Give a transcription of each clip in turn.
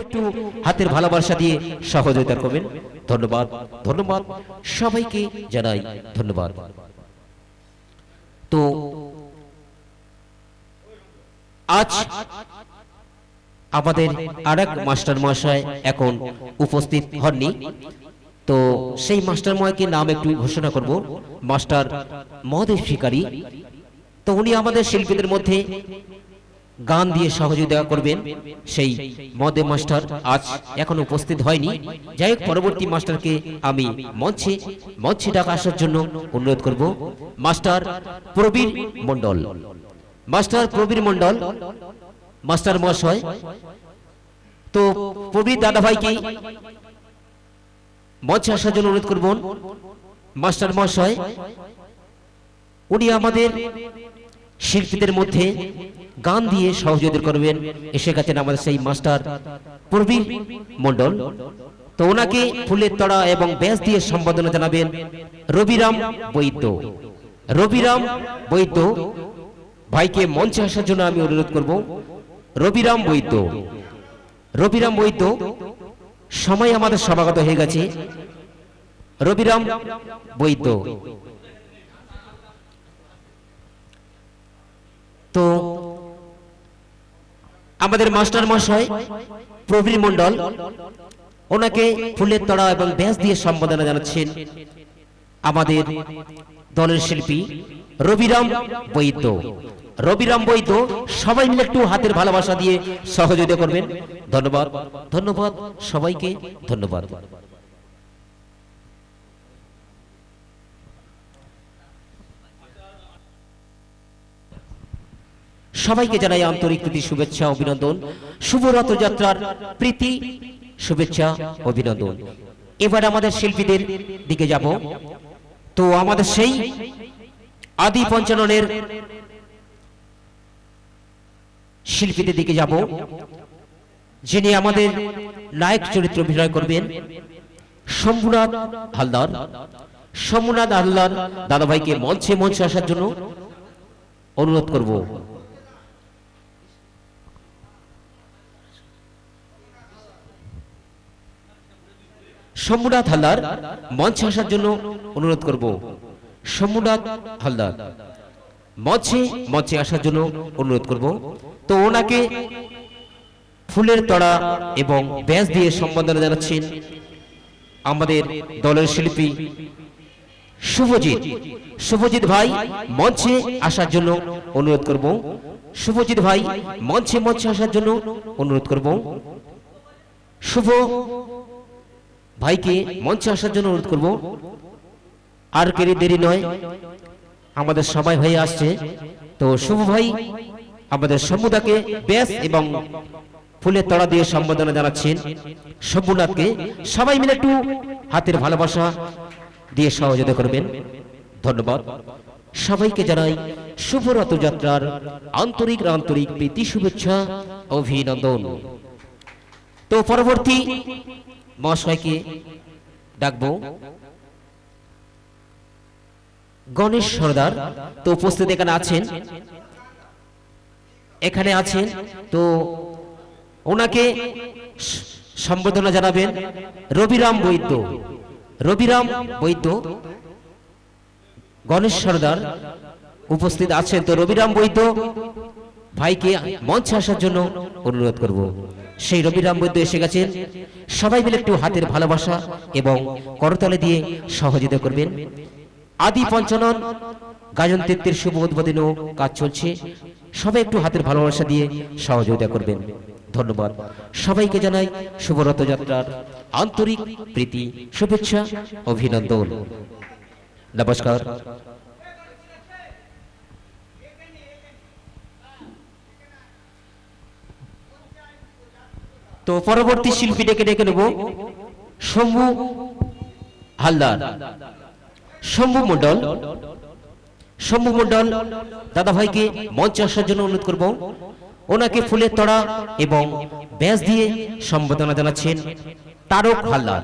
একটু হাতের ভালোবাসা দিয়ে সহযোগিতা করবেন ধন্যবাদ ধন্যবাদ। সবাইকে জানাই ধন্যবাদ। তো, আজ আমাদের আর এক মাস্টার মহাশয় এখন উপস্থিত হননি। তো সেই মাস্টার মহাশয়কে নাম একটু ঘোষণা করব। মাস্টার মহাদেব শিকারী তো উনি আমাদের শিল্পীদের মধ্যে গান দিয়ে সহযোগিতা করবেন। সেই মদে মাস্টার আজ এখন উপস্থিত হয়নি। যাই হোক, পরবর্তী মাস্টারকে আমি মঞ্চে মঞ্চে ডাকা আসার জন্য অনুরোধ করব। Master Prabir Mondal. Master Prabir Mondal. Master মহাশয়। তো প্রবীর দাদাভাইকে মঞ্চে আসার জন্য অনুরোধ করব। মাস্টার মহাশয়, উনি আমাদের শিল্পীদের মধ্যে গান দিয়ে সহযোগিতা করবেন। এসে গেছেন আমাদের সেই মাস্টার প্রবীর মণ্ডল। তো ওনাকে ফুলের তড়া এবং ব্যাস দিয়ে সম্বোধনা জানাবেন রবিরাম বৈদ্য। রবিরাম বৈদ্য, ভাইকে মঞ্চে আসার জন্য আমি অনুরোধ করব। রবিরাম বৈদ্য। রবিরাম বৈদ্য, সময় আমাদের সমাগত হয়ে গেছে। রবিরাম বৈদ্য। তো আমাদের মাস্টার মশাই, প্রবীর মন্ডল ওনাকে ফুলের তড়া এবং ব্যাস দিয়ে সম্বোধনা জানাচ্ছেন আমাদের দলের শিল্পী রবিরাম বৈদ্য। রবিরাম বৈদ্য, সবাই মিলে একটু হাতের ভালোবাসা দিয়ে সহযোগিতা করবেন। ধন্যবাদ। ধন্যবাদ। সবাইকে ধন্যবাদ। সবাইকে জানাই আন্তরিক প্রীতি, শুভেচ্ছা, অভিনন্দন। শুভ রথযাত্রার প্রীতি, শুভেচ্ছা, অভিনন্দন। এবার আমাদের শিল্পীদের দিকে যাব। তো আমাদের সেই আদি পঞ্চাননের শিল্পীদের দিকে যাব, যিনি আমাদের নায়ক চরিত্র অভিনয় করবেন শম্ভুনাথ হালদার। শম্ভুনাথ হালদার দাদাভাইকে মঞ্চে মঞ্চে আসার জন্য অনুরোধ করব। শম্ভুনাথ হালদার মঞ্চে আসার জন্য অনুরোধ করব। শম্ভুনাথ হালদার মঞ্চে মঞ্চে আসার জন্য অনুরোধ করব। তো ওনাকে ফুলের তড়া এবং ব্যাস দিয়ে সম্বোধনা জানাচ্ছেন আমাদের দলের শিল্পী শুভজিৎ। শুভজিৎ ভাই মঞ্চে আসার জন্য অনুরোধ করব। শুভজিৎ ভাই মঞ্চে মঞ্চে আসার জন্য অনুরোধ করব। শুভ ভাইকে মঞ্চে আসার জন্য অনুরোধ করব। আর কেরি দেরি নয়, আমাদের সবাই হয়ে আসছে। তো শুভ ভাই, আমাদের সমুদাকে ব্যাস এবং ফুলের তড়া দিয়ে সম্বোধনা জানাচ্ছেন শম্ভুনাথকে। সবাই মিলে একটু হাতের ভালোবাসা দিয়ে সহযোগিতা করবেন। ধন্যবাদ। সবাইকে জানাই শুভ রথযাত্রার আন্তরিক আন্তরিক প্রীতি, শুভেচ্ছা, অভিনন্দন। তো পরবর্তী মহাশয়কে ডাকবো? গণেশ সর্দার, তো উপস্থিত এখানে আছেন? এখানে আছেন, তো ওনাকে সম্বোধনা জানাবেন রবিরাম বৈদ্য। রবিরাম বৈদ্য, গণেশ সর্দার উপস্থিত আছেন, তো রবিরাম বৈদ্য ভাইকে মঞ্চে আসার জন্য অনুরোধ করব। সেই রবিরাম বৈদ্য এসে গেছেন সবাই মিলে একটু হাতের ভালোবাসা এবং করতলে দিয়ে সহযোগিতা করবেন। আদি পঞ্চানন, গাজন তৃতীয় শুভ উদ্বোধনও কাজ চলছে। সবাই একটু হাতের ভালোবাসা দিয়ে সহযোগিতা করবেন। ধন্যবাদ। সবাইকে জানাই শুভ রথযাত্রার আন্তরিক প্রীতি, শুভেচ্ছা, অভিনন্দন। নমস্কার। তো পরবর্তী শিল্পী ডেকে ডেকে নেব শম্ভু হালদার। শম্ভু মন্ডল শম্ভু মন্ডল দাদা ভাইকে মঞ্চে আসার জন্য অনুরোধ করব। ওনাকে ফুলের তড়া এবং ব্যাস দিয়ে সম্বোধনা জানাচ্ছেন তারক হালদার।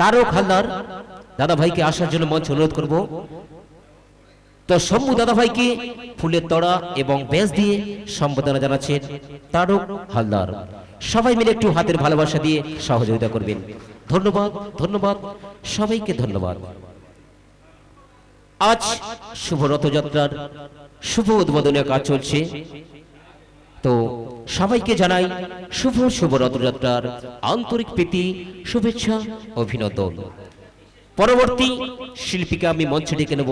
তারক হালদার দাদা ভাইকে আসার জন্য মঞ্চে অনুরোধ করব। তো শম্ভু দাদাভাইকে ফুলের তড়া এবং বেশ দিয়ে সম্বোধনা জানাচ্ছেন তারক হালদার। সবাই মিলে একটু হাতের ভালোবাসা দিয়ে সহযোগিতা করবেন। ধন্যবাদ ধন্যবাদ, সবাইকে ধন্যবাদ। আজ শুভ রথযাত্রার শুভ উদ্বোধনের কাজ চলছে। তো সবাইকে জানাই শুভ শুভ রথযাত্রার আন্তরিক প্রীতি, শুভেচ্ছা, অভিনন্দন। পরবর্তী শিল্পীকে আমি মঞ্চে ডেকে নেব।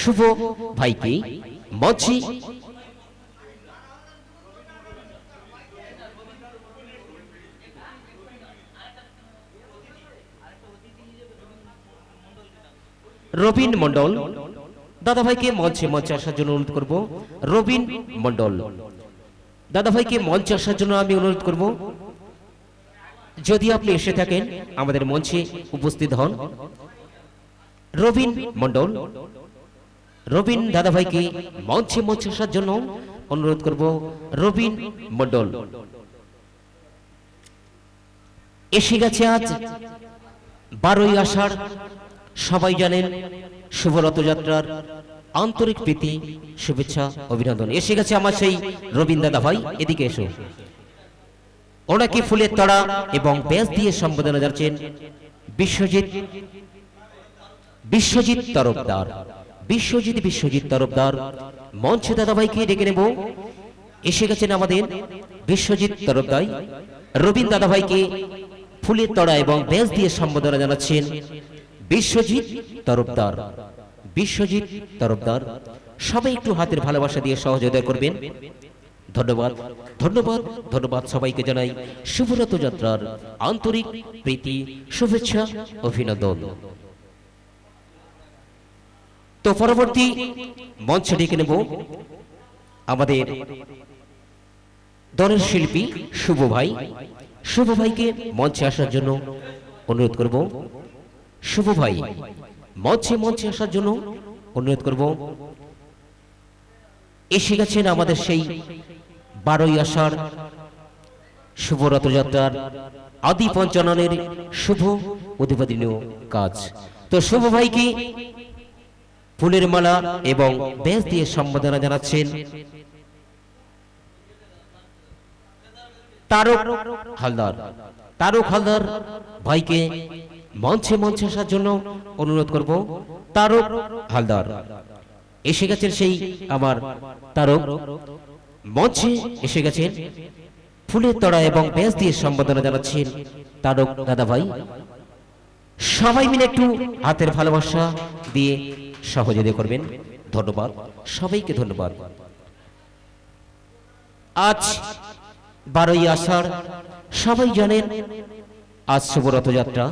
শুভ ভাইকে মঞ্চে রবিন মন্ডল দাদাভাইকে মঞ্চে মঞ্চে আসার জন্য অনুরোধ করব। রবিন মন্ডল দাদাভাইকে মঞ্চে আসার জন্য আমি অনুরোধ করব। যদি আপনি এসে থাকেন, আমাদের মঞ্চে উপস্থিত হন। রবিন মন্ডল রবিন দাদাভাইকে মঞ্চে মঞ্চে আসার জন্য অনুরোধ করব। রবিন মন্ডল এসে গেছে আজ বারোই আষাঢ়। সবাই জানেন শুভ রথযাত্রার আন্তরিক প্রীতি, শুভেচ্ছা, অভিনন্দন। এসে গেছে আমার সেই রবীন দাদা ভাই, এদিকে এসো। ওনাকে ফুলের তড়া এবং ব্যাস দিয়ে সম্বোধনা যাচ্ছেন বিশ্বজিৎ বিশ্বজিৎ তরফদার, বিশ্বজিৎ বিশ্বজিৎ তরফদার। মঞ্চে দাদাভাইকে ডেকে নেব। এসে গেছেন আমাদের বিশ্বজিৎ তরফদার রবীন দাদাভাইকে ফুলের তড়া এবং ব্যাস দিয়ে সম্বোধনা জানাচ্ছেন বিশ্বজিৎ তরফদার। বিশ্বজিৎ তরফদার। সবাই একটু হাতের ভালোবাসা দিয়ে সহযোগিতা করবেন। ধন্যবাদ। ধন্যবাদ। ধন্যবাদ সবাইকে জানাই শুভরত যাত্রার আন্তরিক প্রীতি, শুভেচ্ছা, অভিনন্দন। তো পরবর্তী মঞ্চে ডেকে নেব আমাদের দলের শিল্পী শুভ ভাই। শুভ ভাইকে মঞ্চে আসার জন্য অনুরোধ করব। শুভ ভাই। মঞ্চে মঞ্চে আসার জন্য অনুরোধ করব। এসে গেছেন আমাদের সেই বারোই আষাঢ় শুভ রথযাত্রার আদি পঞ্চাননের শুভ উদ্বোধনীয় কাজ। তো শুভ ভাইকে ফুলের মালা এবং বেশ দিয়ে সম্বোধনা জানাচ্ছেন তারক হালদার। তারক হালদার ভাইকে মঞ্চে মঞ্চে আসার জন্য অনুরোধ করব, তারক হালদার। এসে গেছেন সেই আমার তারক। মঞ্চে এসে গেছেন ফুলের তড়া এবং ব্যাস দিয়ে সম্বোধনা জানাচ্ছেন তারক দাদা ভাই সবাই মিলে একটু হাতের ভালোবাসা দিয়ে সহযোগিতা করবেন। ধন্যবাদ। সবাইকে ধন্যবাদ। আজ বারোই আষাঢ়, সবাই জানেন আজ শুভ রথযাত্রা।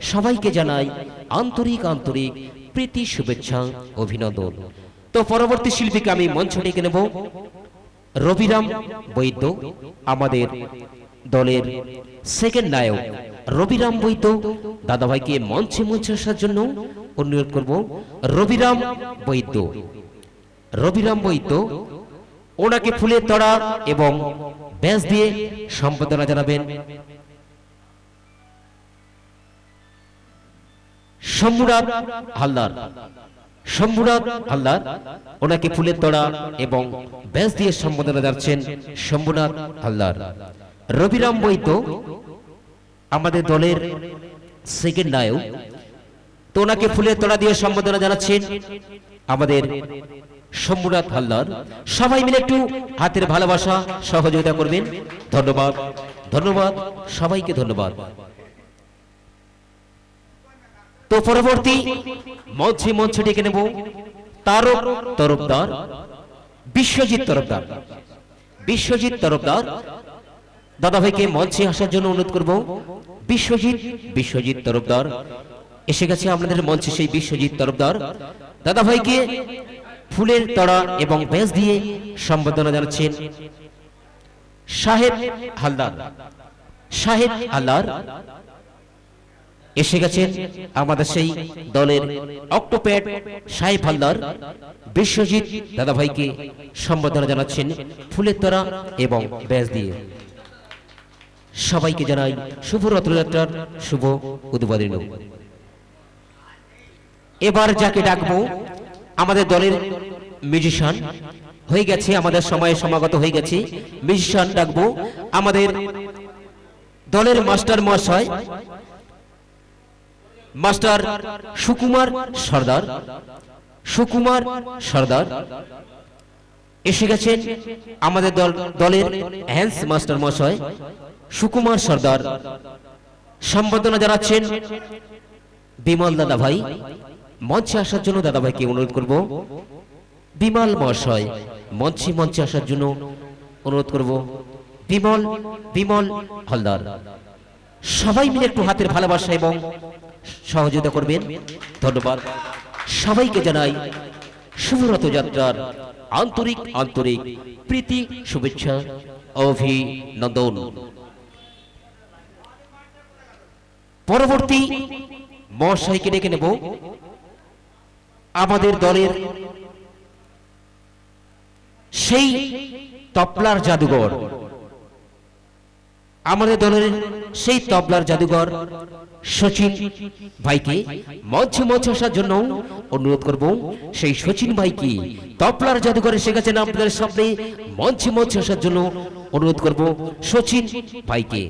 সবাইকে জানাই আন্তরিক আন্তরিক প্রীতি, শুভেচ্ছা, অভিনন্দন। তো পরবর্তী শিল্পীকে আমি মঞ্চ ডেকে নেব। রবিরাম বৈদ্য, আমাদের দলের সেকেন্ড নায়ক রবিরাম বৈদ্য। দাদাভাইকে মঞ্চে মঞ্চে আসার জন্য অনুরোধ করব। রবিরাম বৈদ্য। রবিরাম বৈদ্য, ওনাকে ফুলের তড়া এবং ব্যাস দিয়ে সম্বোধনা জানাবেন। শম্ভুরাত হালদার। শম্ভুরাত হালদার ওনাকে ফুলের তড়া এবং ব্যাস দিয়ে সম্বোধনা যাচ্ছেন শম্ভুনাথ হালদার। রবিরাম বৈদ্য, আমাদের দলের সেকেন্ড নায়ক, তো ওনাকে ফুলের তোড়া দিয়ে সম্বোধনা জানাচ্ছেন আমাদের শম্ভুনাথ হালদার। সবাই মিলে একটু হাতের ভালোবাসা, সহযোগিতা করবেন। ধন্যবাদ ধন্যবাদ, সবাইকে ধন্যবাদ। তো পরবর্তী মঞ্চে মঞ্চ ডেকে নেব। তারক তরফদার, বিশ্বজিৎ তরফদার। বিশ্বজিৎ তরফদার, দাদাভাইকে মঞ্চে আসার জন্য অনুরোধ করব। বিশ্বজিৎ বিশ্বজিৎ তরফদার। এসে গেছে আপনাদের মঞ্চে সেই বিশ্বজিৎ তরফদার। দাদাভাইকে ফুলের তড়া এবং বেশ দিয়ে সম্বোধনা জানাচ্ছেন সাহেব হালদার। সাহেব হালদার এসে গেছেন আমাদের সেই দলের অক্টোপ্যাড সাহেব হালদার। বিশ্বজিৎ দাদাভাইকে সম্বোধনা জানাচ্ছেন ফুলের তরা এবং ব্যাস দিয়ে। সবাইকে জানাই শুভ রথযাত্রার শুভ উদ্বোধন এবার যাকে ডাকবো, আমাদের দলের মিউজিশিয়ান হয়ে গেছে, আমাদের সময়ে সমাগত হয়ে গেছে। মিউজিশিয়ান ডাকবো আমাদের দলের মাস্টার মহাশয় মাস্টার সুকুমার সর্দার। সুকুমার সর্দার। এসে গেছেন আমাদের দল, দলের হ্যান্স মাস্টার মহাশয় সুকুমার সর্দার। সম্বর্ধনা জানাচ্ছেন বিমল দাদা ভাই মঞ্চে আসার জন্য দাদা ভাইকে অনুরোধ করব। বিমল মহাশয়, মঞ্চে মঞ্চে আসার জন্য অনুরোধ করব। বিমল বিমল হালদার। সবাই মিলে একটু হাতের ভালোবাসা এবং সহযোগিতা করবেন। ধন্যবাদ। সবাইকে জানাই শুভরথ যাত্রার আন্তরিক আন্তরিক প্রীতি, শুভেচ্ছা, অভিনন্দন। পরবর্তী মহাশয়কে ডেকে নেব। আমাদের দলের সেই তপলার জাদুঘর। আমাদের দলের সেই তবলার জাদুঘর। সচিন ভাইকে মঞ্চে মঞ্চে আসার জন্য অনুরোধ করব। সেই সচিন ভাইকে তবলার জাদুঘরে গেছেন আপনাদের সামনে। মঞ্চে মঞ্চে আসার জন্য অনুরোধ করব। সচিন ভাইকে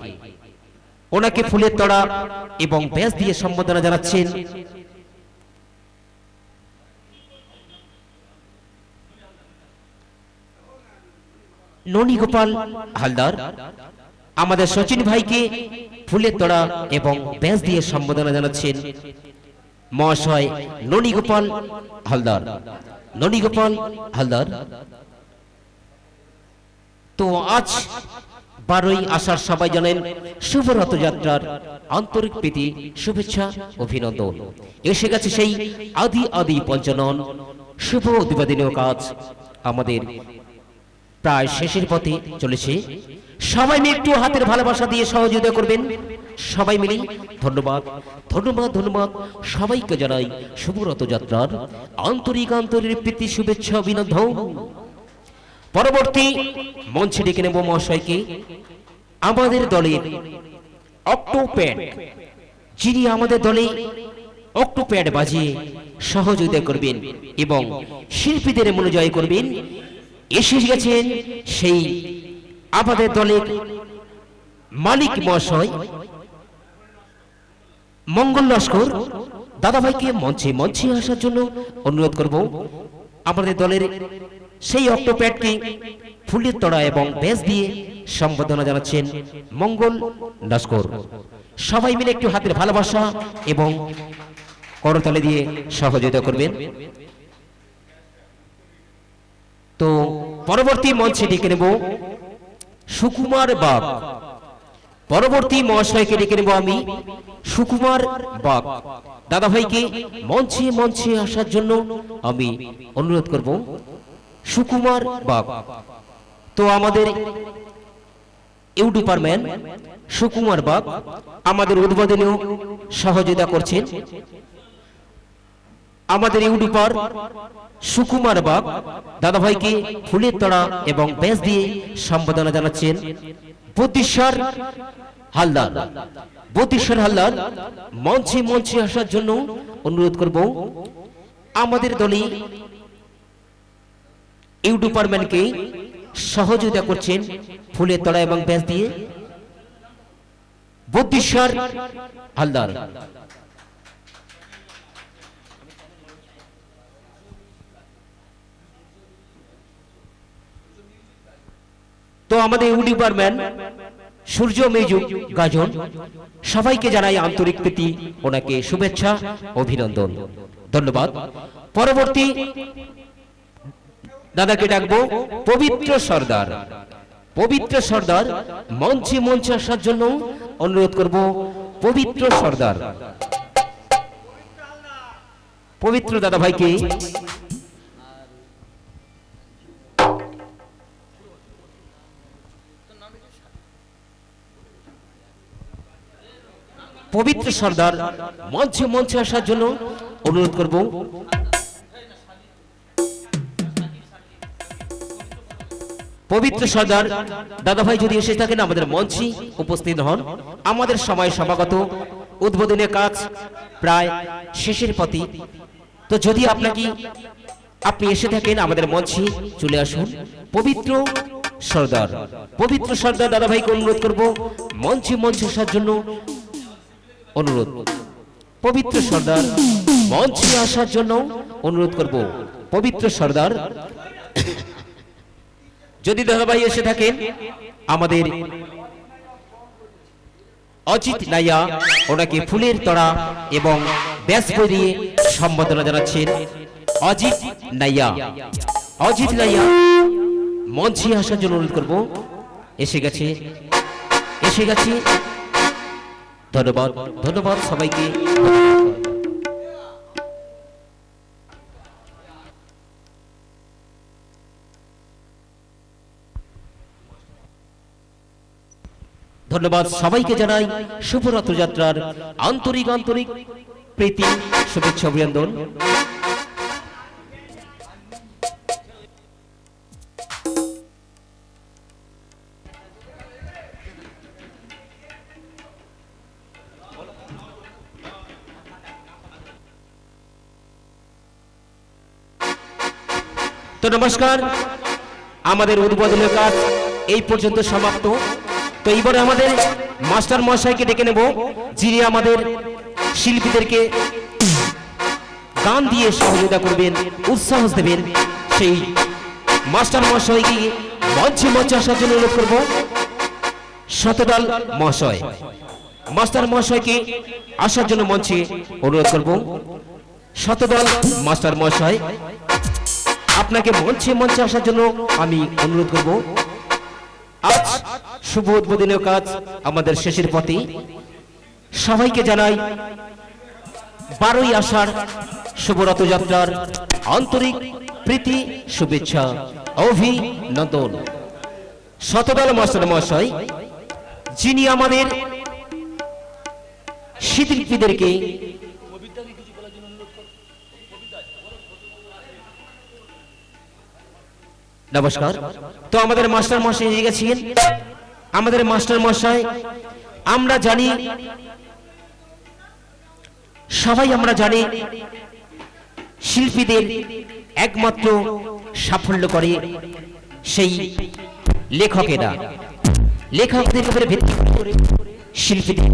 ওনাকে ফুলের তড়া এবং ব্যাস দিয়ে সম্বোধনা জানাচ্ছেন। ননী গোপাল হালদার আমাদের সচিন ভাইকে ফুলের তোড়া এবং ব্যাস দিয়ে সম্বোধনা জানাচ্ছেন মহাশয় ননী গোপাল হালদার। ননী গোপাল হালদার। তো আজ বারোই আসার সবাই জানেন শুভ রথযাত্রার আন্তরিক প্রীতি, শুভেচ্ছা, অভিনন্দন। এসে গেছে সেই আদি আদি পঞ্চনন। শুভ উদ্বোধনীয় কাজ আমাদের প্রায় শেষের পথে চলেছে। সবাই মিলে একটু হাতের ভালোবাসা দিয়ে সহযোগিতা করবেন। সবাই মিলে ধন্যবাদ ধন্যবাদ ধন্যবাদ। সবাইকে জানাই শুভ রথযাত্রার আন্তরিক আন্তরিক প্রীতি, শুভেচ্ছা, অভিনন্দন। পরবর্তী মঞ্চে ডেকে নেব মহাশয়কে। আমাদের দলের অক্টোপ্যাড, যিনি আমাদের দলে অক্টোপ্যাড বাজিয়ে সহযোগিতা করবেন এবং শিল্পীদের মনোজয় করবেন, এসে গেছেন সেই আমাদের দলের মালিক মহাশয় মঙ্গল লস্কর দাদাভাইকে মঞ্চে মঞ্চে আসার জন্য অনুরোধ করব। আমাদের দলের সেই অক্টোপ্যাডকে ফুলের তড়া এবং বেশ দিয়ে সম্বোধনা জানাচ্ছেন মঙ্গল লস্কর। সবাই মিলে একটু হাতের ভালোবাসা এবং করতালে দিয়ে সহযোগিতা করবেন। তো পরবর্তী মঞ্চে ডেকে নেব সুকুমার বাগ। পরবর্তী মহাশয়কে ডেকে নেব আমি, সুকুমার বাগ। দাদা ভাইকে মঞ্চে মঞ্চে আসার জন্য আমি অনুরোধ করব। সুকুমার বাগ। তো আমাদের ইউটিউবার ম্যান সুকুমার বাগ আমাদের উদ্বোধনেও সহযোগিতা করছেন। আমাদের ইউটিউবার সুকুমার বাগ দাদাভাইকে ফুলের তড়া এবং ব্যাস দিয়ে সম্বোধনা জানাচ্ছেন বুদ্ধিশ্বর হালদার। বুদ্ধিশ্বর হালদার, মঞ্চে মঞ্চে আসার জন্য অনুরোধ করব, আমাদের দলে ইউটিউবার ম্যানকে সহযোগিতা করছেন ফুলের তড়া এবং ব্যাস দিয়ে বুদ্ধিশ্বর হালদার। তো আমাদের ইউটিউবার ম্যান সূর্য মেজু গাজন, সবাইকে জানাই আন্তরিক প্রীতি, ওনাকে শুভেচ্ছা, অভিনন্দন। ধন্যবাদ। পরবর্তী দাদাকে ডাকবো, পবিত্র সর্দার। পবিত্র সর্দার, মঞ্চে মঞ্চে আসার জন্য অনুরোধ করব, পবিত্র সর্দার। পবিত্র দাদা ভাইকে পবিত্র সর্দার, মঞ্চে মঞ্চে আসার জন্য অনুরোধ করব। পবিত্র সর্দার, দাদাভাই যদি এসে থাকেন, আমাদের মঞ্চে উপস্থিত হন। আমাদের সময় সমাগত। উদ্বোধনের কাজ প্রায় শেষের পথে। তো যদি আপনাকে, আপনি এসে থাকেন, আমাদের মঞ্চে চলে আসুন। পবিত্র সর্দার পবিত্র সর্দার দাদাভাইকে অনুরোধ করব, মঞ্চে মঞ্চে আসার জন্য অনুরোধ। পবিত্র সর্দার, মঞ্চে আসার জন্য অনুরোধ করব। পবিত্র সর্দার, যদি দাদাভাই এসে থাকেন, আমাদের অজিত নাইয়া ওনাকে ফুলের তড়া এবং ব্যাস দিয়ে সম্বোধনা জানাচ্ছেন অজিত নাইয়া। অজিত নাইয়া, মঞ্চে আসার জন্য অনুরোধ করব। এসে গেছে এসে গেছে। ধন্যবাদ ধন্যবাদ সবাইকে। ধন্যবাদ সবাইকে জানাই শুভ রথযাত্রার আন্তরিক আন্তরিক প্রীতি শুভেচ্ছা অভিনন্দন। তো নমস্কার। আমাদের উদ্বোধনের কাজ এই পর্যন্ত সমাপ্ত। তো এইবারে আমাদের মাস্টার মশাইকে ডেকে নেব, যিনি আমাদের শিল্পীদেরকে গান দিয়ে সহযোগিতা করবেন, উৎসাহ দেবেন। সেই মাস্টার মশাইকে মঞ্চে মঞ্চে আসার জন্য অনুরোধ করব। শতদল মহাশয়, মাস্টার মহাশয়কে আসার জন্য মঞ্চে অনুরোধ করব। শতদল মাস্টার মহাশয় আপনাকে মঞ্চে মঞ্চে আসার জন্য আমি অনুরোধ করব। আজ শুভ উদ্বোধনীয় কাজ আমাদের শেষের পথে। সবাইকে জানাই, বারোই আষাঢ় শুভ রথযাত্রার আন্তরিক প্রীতি, শুভেচ্ছা, অভিনন্দন। শতদল মাস্টার মহাশয়, যিনি আমাদের শিল্পীদেরকে নমস্কার। তো আমাদের মাস্টার মশাই এসে গেছেন। আমাদের মাস্টার মশাই, আমরা জানি, সবাই আমরা জানি, শিল্পীদের একমাত্র সাফল্য করে সেই লেখকেরা। লেখকদের উপরে ভিত্তি করে শিল্পীদের